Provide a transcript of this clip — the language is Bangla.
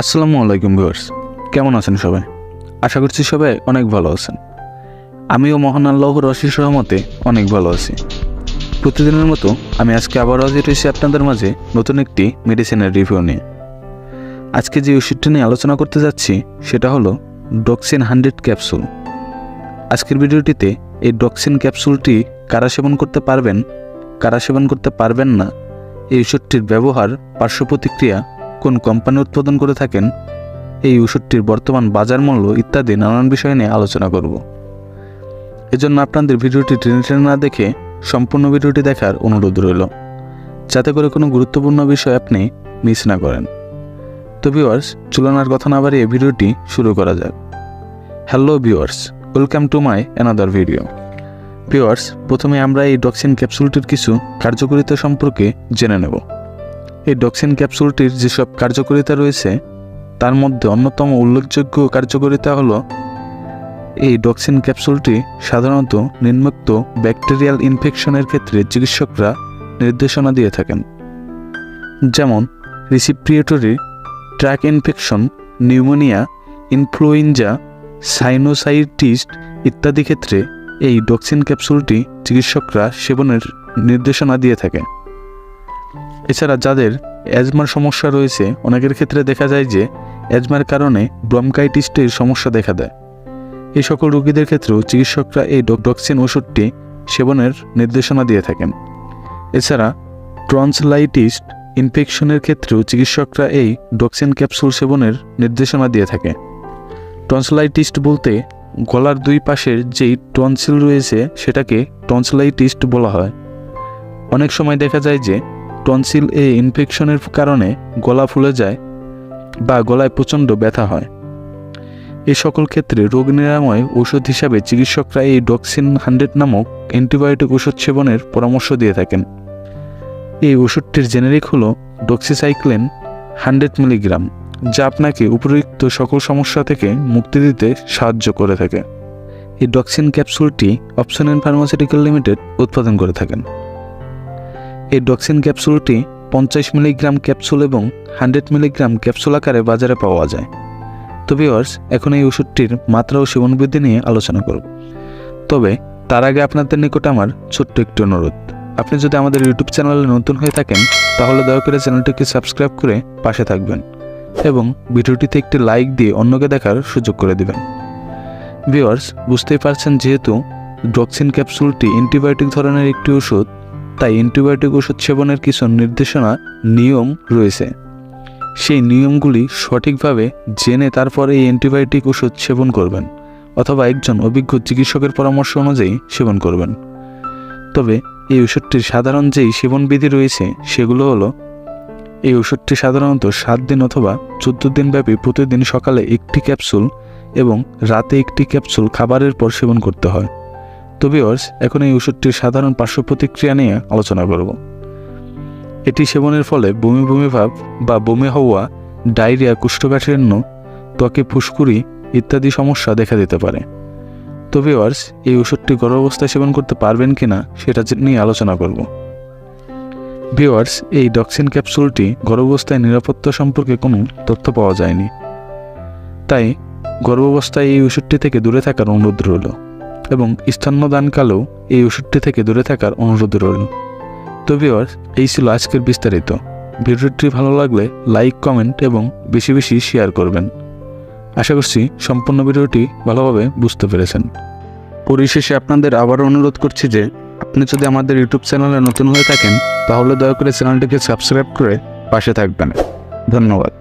আসসালামু আলাইকুম ভিউয়ার্স। কেমন আছেন সবাই? আশা করছি সবাই অনেক ভালো আছেন। আমিও মহান আল্লাহর অশিস রহমতে অনেক ভালো আছি। প্রতিদিনের মতো আমি আজকে আবার হাজির হয়েছি আপনাদের মাঝে নতুন একটি মেডিসিনের রিভিউ নিয়ে। আজকে যে ওষুধটি নিয়ে আলোচনা করতে যাচ্ছি, সেটা হলো ডক্সিন হান্ড্রেড ক্যাপসুল আজকের ভিডিওটিতে এই ডক্সিন ক্যাপসুলটি কারা সেবন করতে পারবেন, কারা সেবন করতে পারবেন না, এই ওষুধটির ব্যবহার, পার্শ্ব প্রতিক্রিয়া কোন কোম্পানি উৎপাদন করে থাকেন, এই ওষুধটির বর্তমান বাজার মূল্য ইত্যাদি নানান বিষয় নিয়ে আলোচনা করব। এজন্য আপনাদের ভিডিওটি টেনে টেনে না দেখে সম্পূর্ণ ভিডিওটি দেখার অনুরোধ রইল, যাতে করে কোনো গুরুত্বপূর্ণ বিষয় আপনি মিস না করেন। তো ভিউয়ার্স চলনার কথা না বাড়িয়ে ভিডিওটি শুরু করা যাক। Hello viewers welcome to my another video viewers প্রথমে আমরা এই ডক্সিন ক্যাপসুলটির কিছু কার্যকারিতা সম্পর্কে জেনে নেব। এই ডক্সিন ক্যাপসুলটির যেসব কার্যকারিতা রয়েছে, তার মধ্যে অন্যতম উল্লেখযোগ্য কার্যকারিতা হলো, এই ডক্সিন ক্যাপসুলটি সাধারণত নিম্নোক্ত ব্যাকটেরিয়াল ইনফেকশনের ক্ষেত্রে চিকিৎসকরা নির্দেশনা দিয়ে থাকেন। যেমন, respiratory, tract infection, pneumonia, influenza, sinusitis ইত্যাদি ক্ষেত্রে এই ডক্সিন ক্যাপসুলটি চিকিৎসকরা সেবনের নির্দেশনা দিয়ে থাকে এছাড়া যাদের অ্যাজমার সমস্যা রয়েছে, অনেকের ক্ষেত্রে দেখা যায় যে অ্যাজমার কারণে ব্রঙ্কাইটিস্টের সমস্যা দেখা দেয়। এই সকল রোগীদের ক্ষেত্রেও চিকিৎসকরা এই ডক্সিন ওষুধটি সেবনের নির্দেশনা দিয়ে থাকেন। এছাড়া ট্রন্সলাইটিস ইনফেকশনের ক্ষেত্রেও চিকিৎসকরা এই ডক্সিন ক্যাপসুল সেবনের নির্দেশনা দিয়ে থাকে। টনসিলাইটিস্ট বলতে গলার দুই পাশের যেই টনসিল রয়েছে, সেটাকে টনসিলাইটিস্ট বলা হয়। অনেক সময় দেখা যায় যে টনসিল এ ইনফেকশনের কারণে গলা ফুলে যায় বা গলায় প্রচণ্ড ব্যথা হয়। এই সকল ক্ষেত্রে রোগ নিরাময় ওষুধ হিসাবে চিকিৎসকরা এই ডক্সিন হান্ড্রেড নামক অ্যান্টিবায়োটিক ওষুধ সেবনের পরামর্শ দিয়ে থাকেন। এই ওষুধটির জেনেরিক হল ডক্সিসাইক্লিন হান্ড্রেড মিলিগ্রাম, যা আপনাকে উপযুক্ত সকল সমস্যা থেকে মুক্তি দিতে সাহায্য করে থাকে। এই ডক্সিন ক্যাপসুলটি অপশন ফার্মাসিউটিক্যাল লিমিটেড উৎপাদন করে থাকেন। এই ডক্সিন ক্যাপসুলটি পঞ্চাশ মিলিগ্রাম ক্যাপসুল এবং হান্ড্রেড মিলিগ্রাম ক্যাপসুল আকারে বাজারে পাওয়া যায়। তো ভিওয়ার্স এখন এই ওষুধটির মাত্রা ও সেবনবৃদ্ধি নিয়ে আলোচনা করব। তবে, তার আগে আপনাদের নিকট আমার ছোট্ট একটি অনুরোধ। আপনি যদি আমাদের ইউটিউব চ্যানেলে নতুন হয়ে থাকেন, তাহলে দয়া করে চ্যানেলটিকে সাবস্ক্রাইব করে পাশে থাকবেন এবং ভিডিওটিতে একটি লাইক দিয়ে অন্যকে দেখার সুযোগ করে দেবেন। ভিওয়ার্স বুঝতেই পারছেন যেহেতু ডক্সিন ক্যাপসুলটি অ্যান্টিবায়োটিক ধরনের একটি ওষুধ তাই অ্যান্টিবায়োটিক ওষুধ সেবনের কিছু নির্দেশনা, নিয়ম রয়েছে। সেই নিয়মগুলি সঠিকভাবে জেনে তারপরে এই অ্যান্টিবায়োটিক ওষুধ সেবন করবেন, অথবা একজন অভিজ্ঞ চিকিৎসকের পরামর্শ অনুযায়ী সেবন করবেন। তবে এই ওষুধটির সাধারণ যেই সেবনবিধি রয়েছে, সেগুলো হলো, এই ওষুধটি সাধারণত সাত দিন অথবা চোদ্দ দিন ব্যাপী প্রতিদিন সকালে একটি ক্যাপসুল এবং রাতে একটি ক্যাপসুল খাবারের পর সেবন করতে হয়। অর্স এখন এই ওষুধটির সাধারণ পার্শ্ব প্রতিক্রিয়া নিয়ে আলোচনা করব। এটি সেবনের ফলে বমি বমি ভাব বা বমি হওয়া, ডায়রিয়া কুষ্ঠকাঠিন্য ত্বকে ফুসকুড়ি ইত্যাদি সমস্যা দেখা দিতে পারে। অর্স এই ওষুধটি গর্ভাবস্থায় সেবন করতে পারবেন কিনা সেটা নিয়ে আলোচনা করব। ভিওয়ার্স এই ডক্সিন ক্যাপসুলটি গর্ভাবস্থায় নিরাপত্তা সম্পর্কে কোনো তথ্য পাওয়া যায়নি। তাই গর্ভাবস্থায় এই ওষুধটি থেকে দূরে থাকার অনুরোধ রইল। এবং স্তন্যদানকালেও এই ওষুধটি থেকে দূরে থাকার অনুরোধ রইল। তো ভিওয়ার্স এই ছিল আজকের বিস্তারিত। ভিডিওটি ভালো লাগলে লাইক, কমেন্ট এবং বেশি বেশি শেয়ার করবেন। আশা করছি সম্পূর্ণ ভিডিওটি ভালোভাবে বুঝতে পেরেছেন। পরিশেষে আপনাদের আবারও অনুরোধ করছি যে, আপনি যদি আমাদের ইউটিউব চ্যানেলে নতুন হয়ে থাকেন, তাহলে দয়া করে চ্যানেলটিকে সাবস্ক্রাইব করে পাশে থাকবেন। ধন্যবাদ।